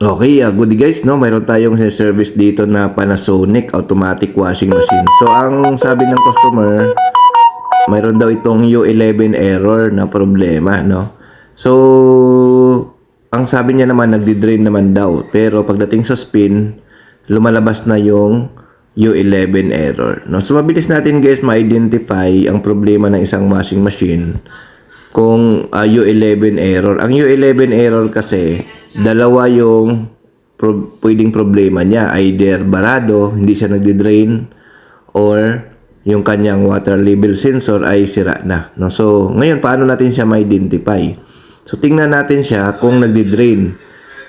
Okay, uh, good guys, no? Mayroon tayong service dito na Panasonic automatic washing machine. So, ang sabi ng customer, mayroon daw itong U11 error na problema, no? So, ang sabi niya naman, nagdi-drain naman daw. Pero pagdating sa spin, lumalabas na yung U11 error. No? So, mabilis natin guys ma-identify ang problema ng isang washing machine kung uh, U11 error. Ang U11 error kasi, dalawa yung pro- pwedeng problema niya. Either barado, hindi siya nagdi-drain, or yung kanyang water level sensor ay sira na. No? So, ngayon, paano natin siya ma-identify? So, tingnan natin siya kung nagdi-drain.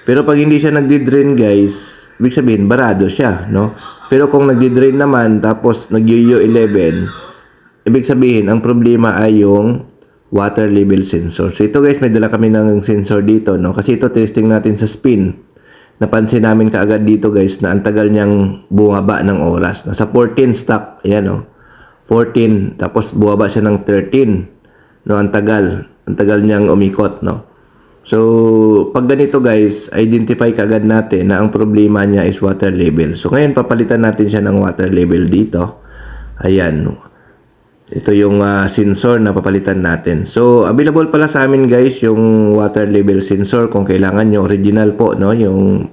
Pero pag hindi siya nagdi-drain, guys, ibig sabihin, barado siya, no? Pero kung nagdi-drain naman, tapos nag-U11, ibig sabihin, ang problema ay yung water level sensor. So ito guys, may dala kami ng sensor dito, no? Kasi ito testing natin sa spin. Napansin namin kaagad dito guys na ang tagal niyang bumaba ng oras. Nasa 14 stock, ayan no. 14, tapos bumaba siya ng 13. No, ang tagal. Ang tagal niyang umikot, no. So, pag ganito guys, identify kagad natin na ang problema niya is water level. So, ngayon papalitan natin siya ng water level dito. Ayan. Ito yung ah, sensor na papalitan natin. So, available pala sa amin guys yung water level sensor kung kailangan nyo. Original po, no? Yung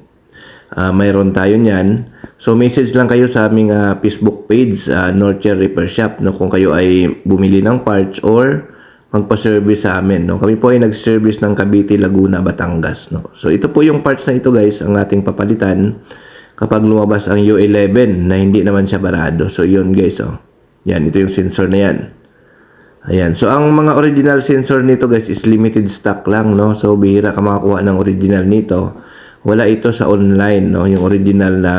ah, mayroon tayo niyan. So, message lang kayo sa aming ah, Facebook page, uh, Nurture Repair Shop, no? Kung kayo ay bumili ng parts or magpa-service sa amin, no? Kami po ay nag-service ng Cavite, Laguna, Batangas, no? So, ito po yung parts na ito guys, ang ating papalitan kapag lumabas ang U11 na hindi naman siya barado. So, yun guys, oh. Yan, ito yung sensor na yan. Ayan. So, ang mga original sensor nito guys is limited stock lang, no? So, bihira ka makakuha ng original nito. Wala ito sa online, no? Yung original na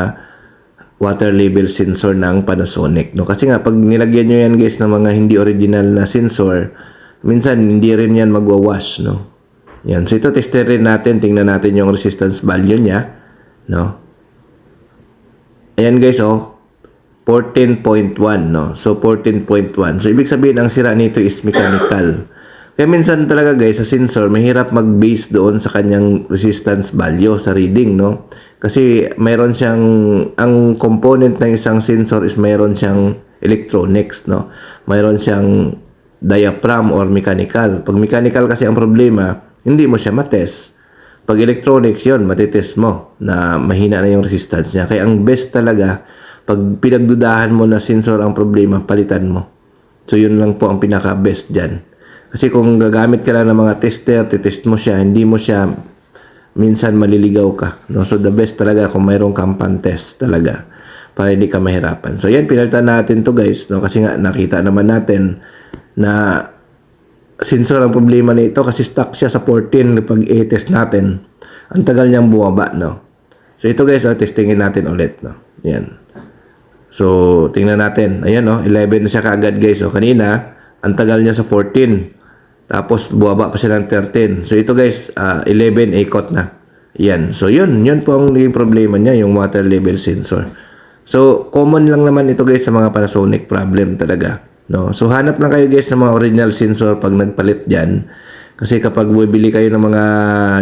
water level sensor ng Panasonic, no? Kasi nga, pag nilagyan nyo yan guys ng mga hindi original na sensor, minsan hindi rin yan magwawash, no? Yan. So, ito tester rin natin. Tingnan natin yung resistance value niya, no? Ayan guys, oh. 14.1, no? So, 14.1. So, ibig sabihin, ang sira nito is mechanical. Kaya minsan talaga guys, sa sensor, mahirap mag-base doon sa kanyang resistance value sa reading, no? Kasi mayroon siyang, ang component ng isang sensor is mayroon siyang electronics, no? Mayroon siyang diaphragm or mechanical. Pag mechanical kasi ang problema, hindi mo siya matest. Pag electronics yon matitest mo na mahina na yung resistance niya. Kaya ang best talaga, pag pinagdudahan mo na sensor ang problema, palitan mo. So, yun lang po ang pinaka-best dyan. Kasi kung gagamit ka lang ng mga tester, titest mo siya, hindi mo siya, minsan maliligaw ka. No? So, the best talaga kung mayroong kang pan-test talaga para hindi ka mahirapan. So, yan, pinalitan natin to guys. No? Kasi nga, nakita naman natin na sensor ang problema nito kasi stuck siya sa 14 pag i-test natin. Ang tagal niyang bumaba, no? So, ito guys, oh, testingin natin ulit, no? Yan. So, tingnan natin. Ayan, no? 11 na siya kaagad, guys. So, kanina, ang tagal niya sa 14. Tapos, buwaba pa siya ng 13. So, ito guys, ah, 11, ikot na. Yan. So, yun. Yun po ang naging problema niya, yung water level sensor. So, common lang naman ito guys sa mga Panasonic problem talaga. No? So, hanap lang kayo guys ng mga original sensor pag nagpalit dyan. Kasi kapag bumibili kayo ng mga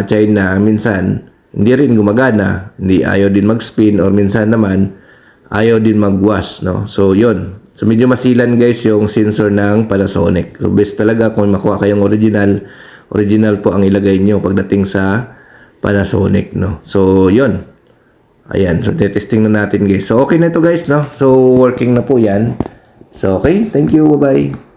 China, minsan, hindi rin gumagana. Hindi ayaw din mag-spin or minsan naman, ayaw din mag-wash. No? So, yun. So, medyo masilan guys yung sensor ng Panasonic. So, best talaga kung makuha kayong original, original po ang ilagay nyo pagdating sa Panasonic. No? So, yun. Ayan. So, testing na natin guys. So, okay na ito guys. No? So, working na po yan. So, okay. Thank you. Bye-bye.